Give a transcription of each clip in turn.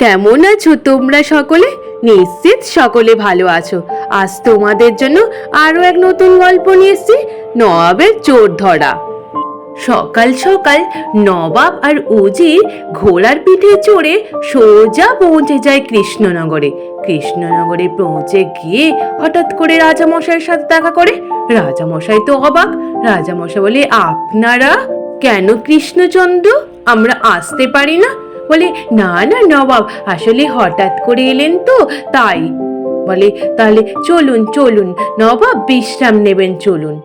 কেমন আছো তোমরা সকলে? নিশ্চিত সকলে ভালো আছো। আজ তোমাদের জন্য আরও এক নতুন গল্প নিয়ে এসেছি, নবাবের চোর ধরা সকাল সকাল নবাব আর উজির ঘোড়ার পিঠে চড়ে সোজা পৌঁছে যায় কৃষ্ণনগরে। কৃষ্ণনগরে পৌঁছে গিয়ে হঠাৎ করে রাজামশাইয়ের সাথে দেখা করে। রাজামশাই তো অবাক। রাজামশাই বলে, আপনারা? কেন কৃষ্ণচন্দ্র? আমরা আসতে পারি না? বলে, না না, নবাব, আসলে হঠাৎ করে এলেন তো, তাই। বলে, তাহলে চলুন চলুন, নবাব বিশ্রাম নেবেন, চলুন।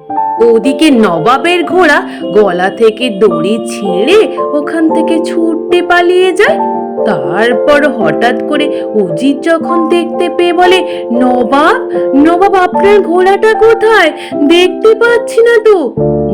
ওদিকে নবাবের ঘোড়া গলা থেকে দড়ি ছিঁড়ে ওখান থেকে ছুটতে পালিয়ে যায়। তারপর হঠাৎ করে উজির যখন দেখতে পেয়ে বলে, নবাব নবাব, আপনার ঘোড়াটা কোথায়? দেখতে পাচ্ছি না তো।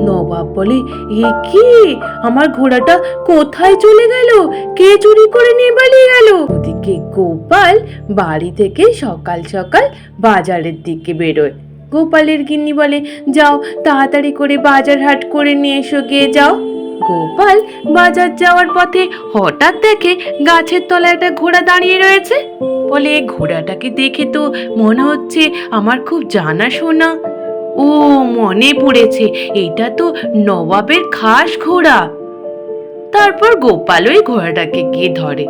নবাব বলে, এ কি? আমার ঘোড়াটা কোথায় চলে গেল? কে চুরি করে নিয়ে পালিয়ে গেল? ওদিকে গোপাল বাড়ি থেকে সকাল সকাল বাজারের দিকে বেরোয়। গোপালের গিন্নি বলে, যাও, তাড়াতাড়ি করে বাজার হাট করে নিয়ে এসো, গিয়ে যাও। গোপাল বাজার যাওয়ার পথে হঠাৎ দেখে গাছের তলায় একটা ঘোড়া দাঁড়িয়ে রয়েছে। বলে ঘোড়াটাকে দেখে তো মনে হচ্ছে আমার খুব জানাশোনা। ও মনে পড়েছে, এটা তো নবাবের খাস ঘোড়া। তারপর গোপাল ওই ঘোড়াটাকে গিয়ে ধরে।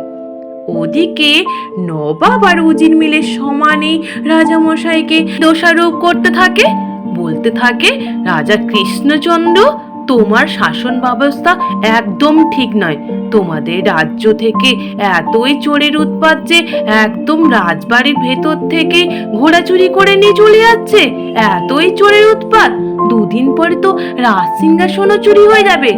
ওদিকে নবাব আর উজির মিলে সমানে রাজামশাইকে দোষারোপ করতে থাকে, বলতে থাকে, রাজা কৃষ্ণচন্দ্র তোমার শাসন ব্যবস্থা একদম ঠিক নয়। তোমাদের রাজ্য থেকে এতই চোরের উৎপাত যে একদম রাজবাড়ির ভেতর থেকে ঘোড়া চুরি করে নিয়ে চলে যাচ্ছে। এতই চোরের উৎপাত। দুদিন পরে তো রাজ সিংহাসনও চুরি হয়ে যাবে।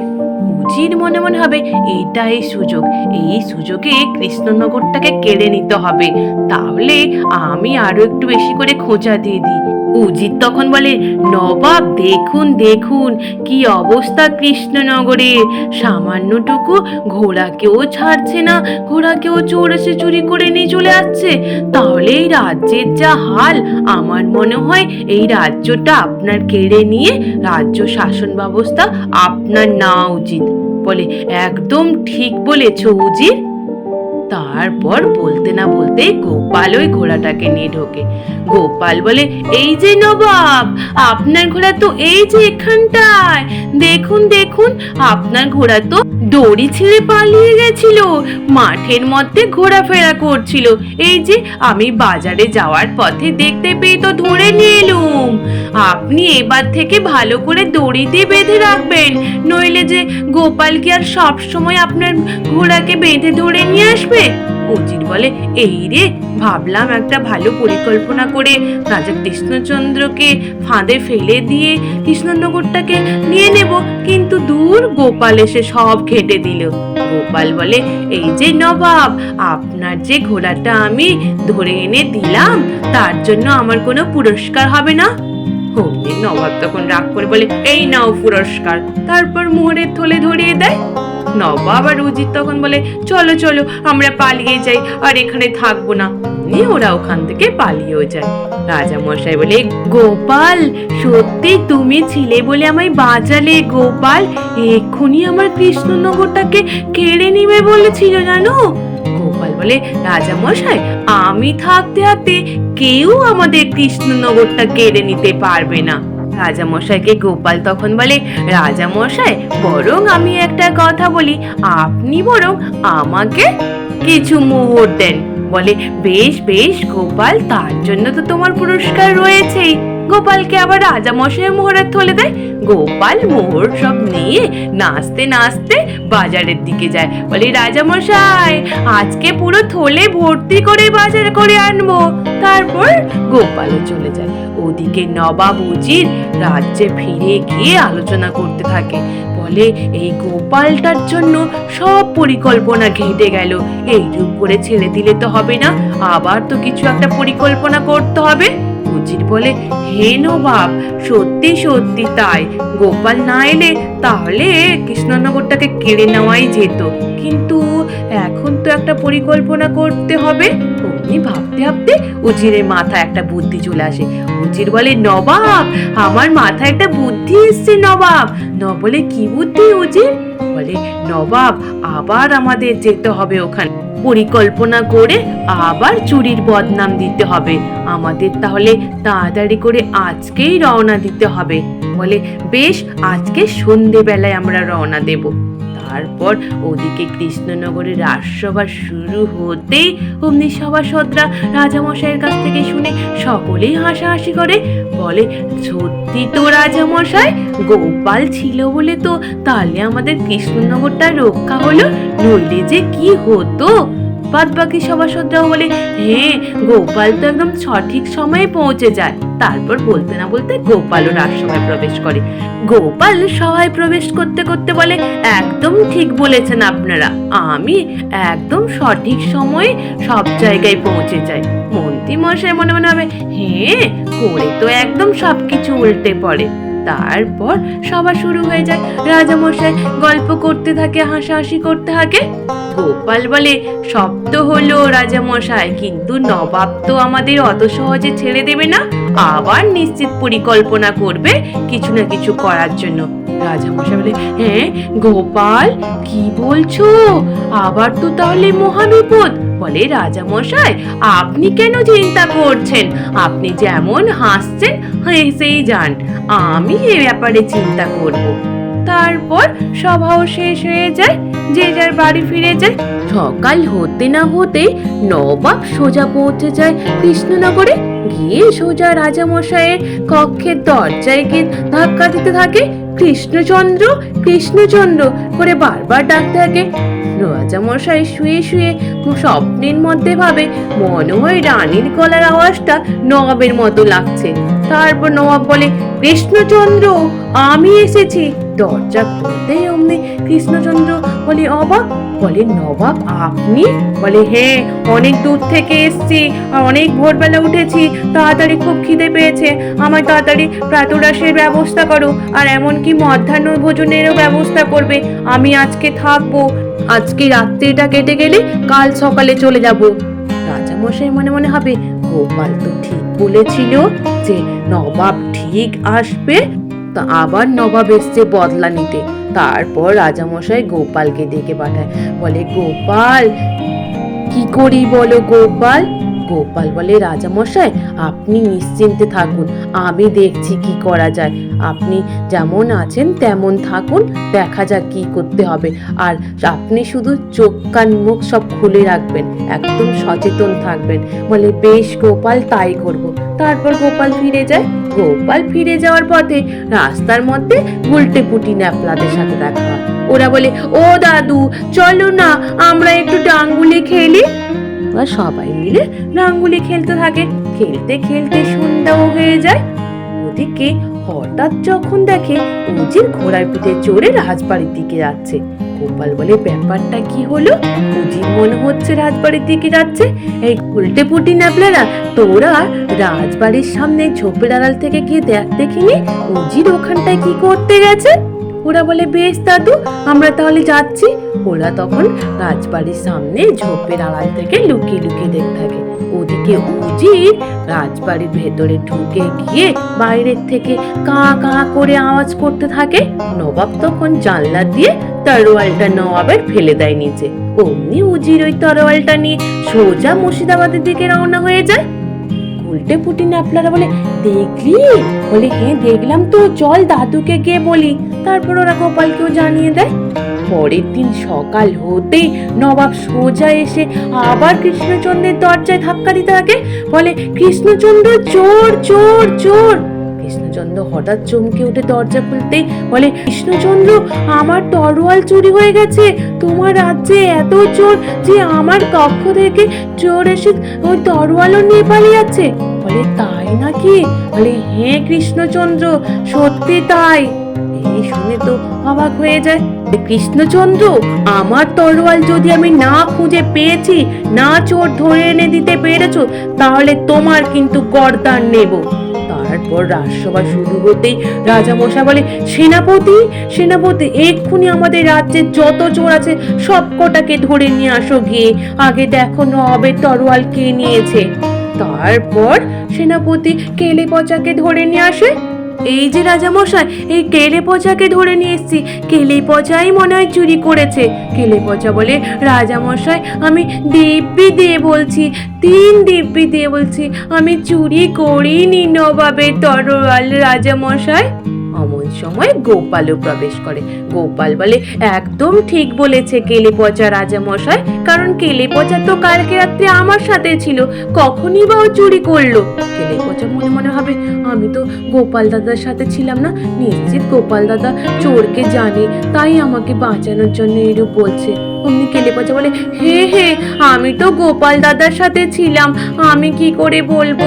উজির মনে মনে হবে এটাই সুযোগ। এই সুযোগে কৃষ্ণনগরটাকে কেড়ে নিতে হবে। তাহলে আমি আরও একটু বেশি করে খোঁজা দিয়ে দিই। উজির তখন বলে, নবাব, দেখুন দেখুন, কি অবস্থা কৃষ্ণনগরে। সামান্যটুকু ঘোড়াকেও ছাড়ছে না ঘোড়াকেও চোর এসে চুরি করে নিয়ে চলে যাচ্ছে তাহলে এই রাজ্যের যা হাল, আমার মনে হয় এই রাজ্যটা আপনার কেড়ে নিয়ে রাজ্য শাসন ব্যবস্থা আপনার নেওয়া উচিত। বলে, একদম ঠিক বলেছ উজির তারপর বলতে না বলতে গোপাল ওই ঘোড়াটাকে নিয়ে ঢোকে। গোপাল বলে, এই যে নবাব, আপনার ঘোড়া তো এই যে এখানটায়। দেখুন দেখুন, আপনার ঘোড়া তো দড়ি ছিঁড়ে পালিয়ে গেছিল, মাঠের মধ্যে ঘোরাফেরা করছিল। এই যে, আমি বাজারে যাওয়ার পথে দেখতে পেয়ে তো ধরে নিয়ে এলুম। আপনি এবার থেকে ভালো করে দড়ি দিয়ে বেঁধে রাখবেন, নইলে যে গোপাল কি আর সব সময় আপনার ঘোড়াকে বেঁধে ধরে নিয়ে আসবে? উজির বলে, এই রে, ভাবলাম একটা ভালো পরিকল্পনা করে রাজা কৃষ্ণচন্দ্রকে ফাঁদে ফেলে দিয়ে কৃষ্ণনগরটাকে নিয়ে নেব। কিন্তু দূর গোপাল এসে সব খেটে দিল। গোপাল বলে, এই যে নবাব, আপনার যে ঘোড়াটা আমি ধরে এনে দিলাম, তার জন্য আমার কোনো পুরস্কার হবে না? অমনি নবাব তখন রাগ করে বলে, এই নাও পুরস্কার। তারপর মোহরের থলে ধরিয়ে দেয়। নবাব আর উজির তখন বলে, চলো চলো, আমরা পালিয়ে যাই, আর এখানে থাকব না। নিয়ে ওরা ওখান থেকে পালিয়েও যায়। রাজা মশাই বলে, গোপাল, সত্যি তুমি ছিলে বলে আমায় বাঁচালে গোপাল? এক্ষুনি আমার কৃষ্ণনগরটাকে কেড়ে নিবে বলেছিল, জানো? গোপাল বলে রাজা মশাই আমি থাকতে থাকতে কেউ আমাদের কৃষ্ণনগরটা কেড়ে নিতে পারবে না। রাজামশাইকে গোপাল তখন বলে, রাজামশাই, বরং আমি একটা কথা বলি। আপনি বরং আমাকে কিছু মোহর দেন। বলে, বেশ বেশ, গোপাল, তার জন্য তো তোমার পুরস্কার রয়েছেই। গোপালকে আবার রাজামশাই মোহরের থলে দেয়। গোপাল মোহর সব নিয়ে নাচতে নাচতে বাজারের দিকে যায়। বলে, রাজামশাই, আজকে পুরো থলে ভর্তি করে বাজার করে আনব। তারপর গোপালও চলে যায়। ওদিকে নবাব উজির রাজ্যে ফিরে গিয়ে আলোচনা করতে থাকে। বলে, এই গোপালটার জন্য সব পরিকল্পনা ঘেঁটে গেল। এইরূপ করে ছেড়ে দিলে তো হবে না। আবার তো কিছু একটা পরিকল্পনা করতে হবে। উজির বলে, হে নবাব, সত্যি সত্যি তাই। গোপাল না এলে তাহলে কৃষ্ণনগরটাকে কেড়ে নেওয়াই যেত। কিন্তু এখন তো একটা পরিকল্পনা করতে হবে। অমনি ভাবতে ভাবতে উজিরের মাথায় একটা বুদ্ধি চলে আসে। উজির বলে, নবাব, আমার মাথায় একটা বুদ্ধি এসছে, নবাব। ন বলে, কি বুদ্ধি উজির বলে, নবাব, আবার আমাদের যেতে হবে ওখানে। পরিকল্পনা করে আবার চুরির বদনাম দিতে হবে। আমাদের তাহলে তাড়াতাড়ি করে আজকেই রওনা দিতে হবে। বলে, বেশ, আজকে সন্ধেবেলায় আমরা রওনা দেব। তারপর ওদিকে কৃষ্ণনগরের রাজসভা শুরু হতেই অমনি সভাসদরা রাজামশাইয়ের কাছ থেকে শুনে সকলেই হাসাহাসি করে। বলে, সত্যি তো রাজামশাই, গোপাল ছিল বলে তো, তাহলে আমাদের কৃষ্ণনগরটা রক্ষা হলো। নইলে যে কি হতো? বাদ বাকি সভাসদরাও বলে হ্যাঁ গোপাল তো একদম সঠিক সময়ে পৌঁছে যায়। তারপর বলতে না বলতে গোপালও রাজসভায় প্রবেশ করে। গোপাল সভায় প্রবেশ করতে করতে বলে, একদম ঠিক বলেছেন আপনারা। আমি একদম সঠিক সময়ে সব জায়গায় পৌঁছে যাই। মন্ত্রী মশাই মনে মনে হবে হ্যাঁ করে তো একদম সবকিছু উল্টে পড়ে। তারপর সবার শুরু হয়ে যায়। রাজামশাই গল্প করতে থাকে, হাসাহাসি করতে থাকে। গোপাল বলে, সব তো হলো রাজামশাই, কিন্তু নবাব তো আমাদের অত সহজে ছেড়ে দেবে না। আবার নিশ্চিত পরিকল্পনা করবে কিছু না কিছু করার জন্য। রাজামশাই বলে হ্যাঁ গোপাল, কি বলছো? আবার তো তাহলে মহাবিপদ। বলে রাজামশাই, আপনি কেন চিন্তা করছেন? আপনি যেমন হাসছেন, হেসেই যান। আমি এ ব্যাপারে চিন্তা করব। তারপর সভাও শেষ হয়ে যায়, যে যার বাড়ি ফিরে যায়। সকাল হতে না হতে নবাব সোজা পৌঁছে যায় কৃষ্ণনগরে। গিয়ে সোজা রাজামশাইয়ের কক্ষের দরজায় গিয়ে ধাক্কা দিতে থাকে। কৃষ্ণচন্দ্র কৃষ্ণচন্দ্র করে বারবার ডাকতে থাকে। রাজামশাই শুয়ে শুয়ে স্বপ্নের মধ্যে ভাবে, মনে হয় রানীর গলার আওয়াজটা নবাবের মতো লাগছে। তারপর নবাব বলে, কৃষ্ণচন্দ্র, আমি এসেছি। দরজা খুলতেই অমনি কৃষ্ণচন্দ্র বলে, অবাক? বলে, নবাব, আপনি? বলে হ্যাঁ অনেক দূর থেকে এসছি আর অনেক ভোরবেলা উঠেছি, তাড়াতাড়ি খুব খিদে পেয়েছে। আমার তাড়াতাড়ি প্রাতরাশের ব্যবস্থা করো, আর এমনকি মধ্যাহ্ন ভোজনেরও ব্যবস্থা করবে। আমি আজকে থাকব। আজকে রাত্রিটা কেটে গেলে কাল সকালে চলে যাব। রাজামশাই মনে মনে হবে গোপাল তো ঠিক বলেছিল যে নবাব ঠিক আসবে, তা আবার নবাব এসছে বদলা নিতে। তারপর রাজামশাই গোপালকে ডেকে পাঠায়। বলে, গোপাল, কি করি বলো গোপাল? গোপাল বলে রাজামশাই, আপনি নিশ্চিন্তে থাকুন, আমি দেখছি কি করা যায়। আপনি যেমন আছেন তেমন থাকুন, দেখা যাক কি করতে হবে। আর আপনি শুধু চোখ কান মুখ সব খুলে রাখবেন, একদম সচেতন থাকবেন। বলে, বেশ গোপাল, তাই করব। তারপর গোপাল ফিরে যায়। গোপাল ফিরে যাওয়ার পথে রাস্তার মধ্যে উল্টে পুটি ন্যাপলাদের সাথে দেখা ওরা বলে, ও দাদু, চলো না, আমরা একটু ডাঙ্গুলি খেলি। ওরা সবাই মিলে রাঙ্গুলি খেলতে থাকে। খেলতে খেলতে সন্ধ্যাও হয়ে যায়। ওদিকে হঠাৎ যখন দেখে উজির ঘোড়ার পিঠে চড়ে রাজবাড়ির দিকে যাচ্ছে। গোপাল বলে, ব্যাপারটা কি হলো? উজির মনে হচ্ছে রাজবাড়ির দিকে যাচ্ছে। এই উল্টে পুটি ন্যাপলারা, তোরা রাজবাড়ির সামনে ঝোপের আড়াল থেকে গিয়ে দেখ দেখিনি? উজির ওখানটায় কি করতে গেছে? ওরা বলে, বেশ দাদু, আমরা তাহলে যাচ্ছি। ওরা তখন রাজবাড়ির সামনে ঝোপের আড়াল থেকে লুকিয়ে লুকিয়ে দেখতে থাকে। ওদিকে উজির রাজবাড়ির ভেতরে ঢুকে গিয়ে বাইরের থেকে কা কা করে আওয়াজ করতে থাকে। নবাব তখন জানলা দিয়ে তরোয়ালটা নবাবের ফেলে দেয় নিচে। অমনি উজির ওই তরোয়ালটা নিয়ে সোজা মুর্শিদাবাদের দিকে রওনা হয়ে যায়। উল্টে পুটি ন্যাপলারা বলে, দেখলি? বলে হ্যাঁ দেখলাম তো, চল দাদুকে গিয়ে বলি। তারপর ওরা গোপালকেও জানিয়ে দেয়। পরের দিন সকাল হতেই নবাব সোজা এসে আবার কৃষ্ণচন্দ্রের দরজায় ধাক্কা দিতে থাকে। বলে, কৃষ্ণচন্দ্র চোর চোর চোর কৃষ্ণচন্দ্র হঠাৎ চমকে উঠে দরজা খুলতেই বলে, কৃষ্ণচন্দ্র, আমার তরোয়াল চুরি হয়ে গেছে। তোমার রাজ্যে এত চোর যে আমার কক্ষ থেকে চোর এসে ওই তরোয়ালও নিয়ে পালিয়ে যাচ্ছে। বলে, তাই নাকি? বলে হ্যাঁ কৃষ্ণচন্দ্র, সত্যি তাই। এই শুনে তো অবাক হয়ে যায় কৃষ্ণচন্দ্র, আমার তরোয়াল যদি আমি না খুঁজে পেয়েছি, না চোর ধরে এনে দিতে পেরেছ, তাহলে তোমার কিন্তু গর্দান নেব। তারপর রাজসভা শুরু হতেই রাজামশা বলে, সেনাপতি সেনাপতি, এক্ষুনি আমাদের রাজ্যের যত চোর আছে, সব কটাকে ধরে নিয়ে আসো গিয়ে। আগে দেখো নবের তরোয়াল কে নিয়েছে। তারপর সেনাপতি কেলে পচাকে ধরে নিয়ে আসে? এই যে রাজামশাই, এই কেলে পচাকে ধরে নিয়ে এসছি। কেলে পচাই মনে হয় চুরি করেছে। কেলে পচা বলে, রাজামশাই, আমি দিব্যি দিয়ে বলছি, তিন দিব্যি দিয়ে বলছি, আমি চুরি করিনি নবাবের তরোয়াল, রাজামশাই। অমন সময় গোপালও প্রবেশ করে। গোপাল বলে, একদম ঠিক বলেছে কেলে পচা রাজামশাই কারণ কেলে পচা তো কালকে রাত্রে আমার সাথে ছিল, কখনই বা ও চুরি করল? কেলে পচা মনে মনে হবে আমি তো গোপাল দাদার সাথে ছিলাম না, নিশ্চিত গোপাল দাদা চোরকে জানে, তাই আমাকে বাঁচানোর জন্য এরূপ বলছে। অমনি কেলে বলে, হে হে, আমি তো গোপাল দাদার সাথে ছিলাম, আমি কি করে বলব?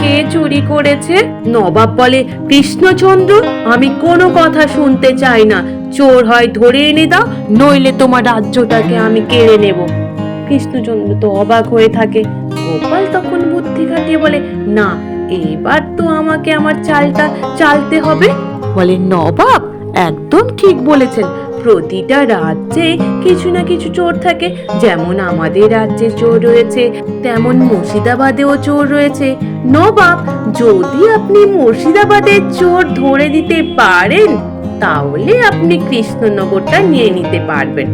কে চুরি করেছে? নবাব বলে, কৃষ্ণচন্দ্র, আমি কোনো কথা শুনতে চাই না। চোর হয় ধরে এনে দাও, নইলে তোমার রাজ্যটাকে আমি কেড়ে নেব। কৃষ্ণচন্দ্র তো অবাক হয়ে থাকে। গোপাল তখন বুদ্ধি খাটিয়ে বলে, না, এবার তো আমাকে আমার চালটা চালতে হবে। বলে, নবাব, একদম ঠিক বলেছেন। প্রতিটা রাজ্যে কিছু না কিছু চোর থাকে। যেমন আমাদের রাজ্যে চোর রয়েছে, তেমন মুর্শিদাবাদেও চোর রয়েছে। নবাব, যদি আপনি মুর্শিদাবাদের চোর ধরে দিতে পারেন, তাহলে আপনি কৃষ্ণনগরটা নিয়ে নিতে পারবেন।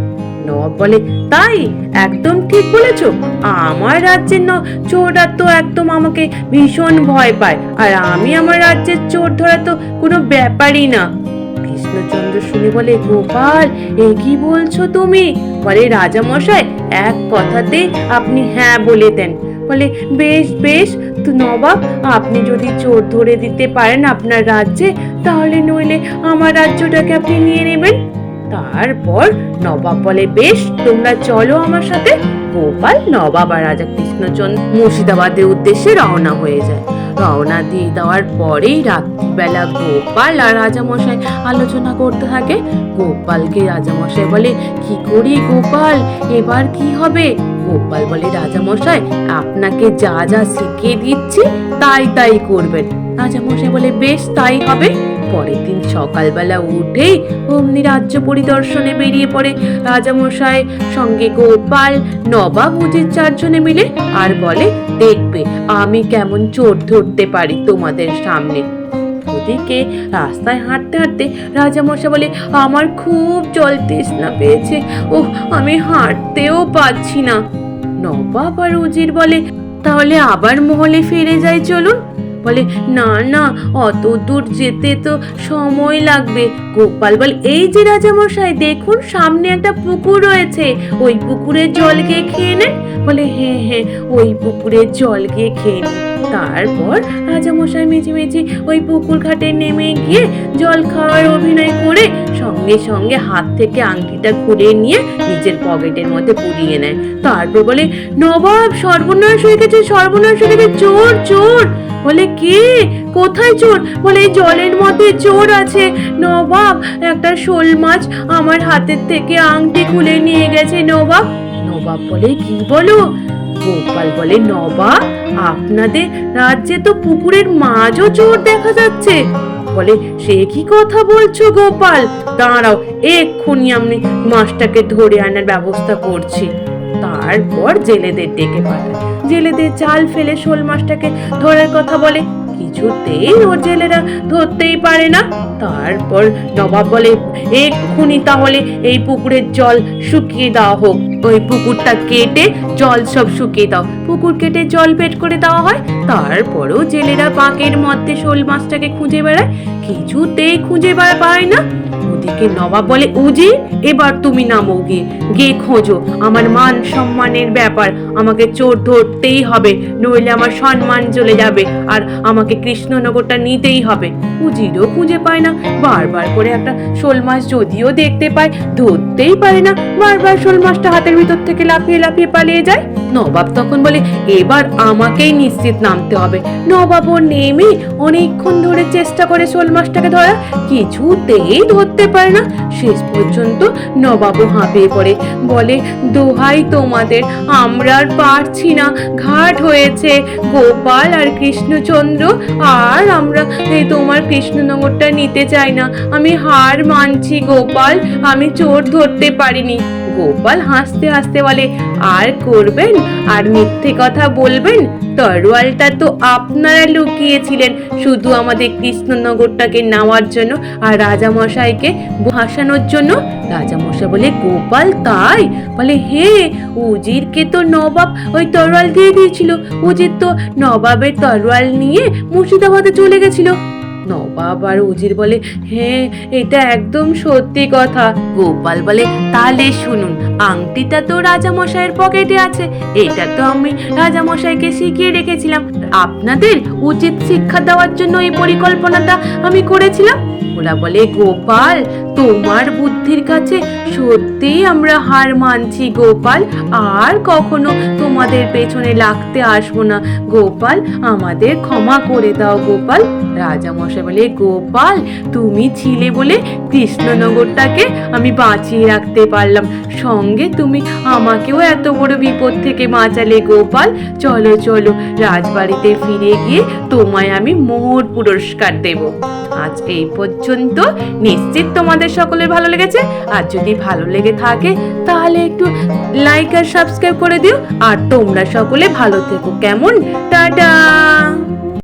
নবাব বলে, তাই? একদম ঠিক বলেছ। আমার রাজ্যের চোররা তো একদম আমাকে ভীষণ ভয় পায়। আর আমি আমার রাজ্যের চোর ধরা তো কোনো ব্যাপারই না। কৃষ্ণচন্দ্র শুনে বলে, গোপাল, এ কি বলছো তুমি? বলে রাজা মশাই এক কথাতে আপনি হ্যাঁ বলে দেন বলে, বেশ বেশ, তো নবাব, আপনি যদি চোর ধরে দিতে পারেন আপনার রাজ্যে, তাহলে নইলে আমার রাজ্যটাকে আপনি নিয়ে নেবেন। তারপর নবাব বলে, বেশ, তোমরা চলো আমার সাথে। গোপাল নবাব আর রাজা কৃষ্ণচন্দ্র মুর্শিদাবাদের উদ্দেশ্যে রওনা হয়ে যায়। রওনা দিয়ে দেওয়ার পরেই রাত্রিবেলা গোপাল আর রাজামশাই আলোচনা করতে থাকে। গোপালকে রাজামশাই বলে, কি করি গোপাল? এবার কি হবে? গোপাল বলে, রাজামশাই, আপনাকে যা যা শিখিয়ে দিচ্ছি, তাই তাই করবেন। রাজামশাই বলে, বেশ, তাই হবে। পরের দিন সকালবেলা উঠেই অমনি রাজ্য পরিদর্শনে বেরিয়ে পড়ে। রাজামশাই সঙ্গে গোপাল, নবাব উজির চারজনে মিলে আর বলে, দেখবে, আমি কেমন চোর ধরতে পারি তোমাদের সামনে। ওদিকে রাস্তায় হাঁটতে হাঁটতে রাজামশাই বলে, আমার খুব জল তৃষ্ণা পেয়েছে। ও আমি হাঁটতেও পাচ্ছি না। নবাব আর উজির বলে, তাহলে আবার মহলে ফিরে যাই চলুন। বলে, না না, অত দূর যেতে তো সময় লাগবে। গোপাল বলে, এই যে রাজামশাই, দেখুন সামনে একটা পুকুর রয়েছে। ওই পুকুরের জল গিয়ে খেয়ে নেন। বলে হ্যাঁ হ্যাঁ ওই পুকুরের জল গিয়ে খেয়ে নিন। তারপর রাজামশাই মেঝে মেঝে ওই পুকুর ঘাটে নেমে গিয়ে জল খাওয়ার অভিনয় করে সঙ্গে সঙ্গে হাত থেকে আংটিটা খুলে নিয়ে নিজের পকেটের মধ্যে পুড়িয়ে নেয়। তারপর বলে, নবাব, সর্বনাশ হয়ে গেছে, সর্বনাশ হয়ে গেছে, চোর চোর! বলে, কে? কোথায় চোর? বলে, জলের মধ্যে চোর আছে। নবাব, একটা শোল মাছ আমার হাতের থেকে আংটি খুলে নিয়ে গেছে, নবাব। নবাব বলে, কি বলো? গোপাল বলে, নবাব, আপনাদের রাজ্যে তো পুকুরের মাছও চোর দেখা যাচ্ছে। বলে, সে কি কথা বলছো গোপাল? দাঁড়াও, এক্ষুনি আমি মাছটাকে ধরে আনার ব্যবস্থা করছি। তারপর জেলেদের ডেকে পাঠায়। জাল ফেলে শোল মাছটাকে ধরার কথা বলে। কিছুতেই ওর জেলেরা ধরতেই পারে না। তারপর নবাব বলে, এক্ষুনি তাহলে এই পুকুরের জল শুকিয়ে দেওয়া হোক। ওই পুকুরটা কেটে জল সব শুকিয়ে দাও। পুকুর কেটে জল বের করে দেওয়া হয়। তারপরও জেলেরা বাঁকের মধ্যে শোল মাছটাকে খুঁজে বেড়ায়। কিছুতেই খুঁজে পায় না। ওদিকে নবাব বলে, উজি, এবার তুমি নামো গিয়ে। গিয়ে খোঁজো। আমার মান সম্মানের ব্যাপার, আমাকে চোর ধরতেই হবে, নইলে আমার সম্মান চলে যাবে, আর আমাকে কৃষ্ণনগরটা নিতেই হবে। উজিরও খুঁজে পায় না। বারবার করে একটা শোল মাছ যদিও দেখতে পায়, ধরতেই পারে না। বারবার শোল মাছটা হাতের ভিতর থেকে লাফিয়ে লাফিয়ে পালিয়ে যায়। নবাব তখন বলে, এবার আমাকেই নিশ্চিত নামতে হবে। নবাবও নেমে অনেকক্ষণ ধরে চেষ্টা করে শোল মাছটাকে ধরা কিছুতেই ধরতে পারে না। শেষ পর্যন্ত নবাবও হাঁপিয়ে পড়ে। বলে, দোহাই তোমাদের, আমরা আর পারছি না। ঘাট হয়েছে গোপাল আর কৃষ্ণচন্দ্র। আর আমরা এই তোমার কৃষ্ণনগরটা নিতে চাই না। আমি হার মানছি গোপাল, আমি চোর ধরতে পারিনি। গোপাল হাসতে হাসতে বলে, আর করবেন? আর মিথ্যে কথা বলবেন? তরোয়ালটা তো আপনারা লুকিয়েছিলেন। শুধু আমাদের কৃষ্ণনগরটাকে নেওয়ার জন্য আর রাজামশাইকে ভাসানোর জন্য? রাজামশাই বলে, গোপাল তাই? বলে, হে, উজিরকে তো নবাব ওই তরোয়াল দিয়ে দিয়েছিল। উজির তো নবাবের তরোয়াল নিয়ে মুর্শিদাবাদে চলে গেছিল। নবাব আর উজির বলে হ্যাঁ এটা একদম সত্যি কথা। গোপাল বলে, তাহলে শুনুন, আংটিটা তো রাজামশাইয়ের পকেটে আছে। এটা তো আমি রাজামশাইকে শিখিয়ে রেখেছিলাম। আপনাদের উচিত শিক্ষা দেওয়ার জন্য এই পরিকল্পনাটা আমি করেছিলাম। ওরা বলে, গোপাল, তোমার বুদ্ধির কাছে সত্যিই আমরা হার মানছি গোপাল। আর কখনো তোমাদের পেছনে লাগতে আসব না। গোপাল, আমাদের ক্ষমা করে দাও গোপাল। রাজামশাই বলে, গোপাল, তুমি ছিলে বলে কৃষ্ণনগরটাকে আমি বাঁচিয়ে রাখতে পারলাম। সঙ্গে তুমি আমাকেও এত বড় বিপদ থেকে বাঁচালে গোপাল। চলো চলো, রাজবাড়িতে ফিরে গিয়ে তোমায় আমি মোহর পুরস্কার দেব। আজকে এই পর্যন্ত নিশ্চিত তোমাদের সকলের ভালো লেগেছে। আর যদি ভালো লেগে থাকে, তাহলে একটু লাইক আর সাবস্ক্রাইব করে দিও। আর তোমরা সকলে ভালো থেকো। কেমন? টাটা!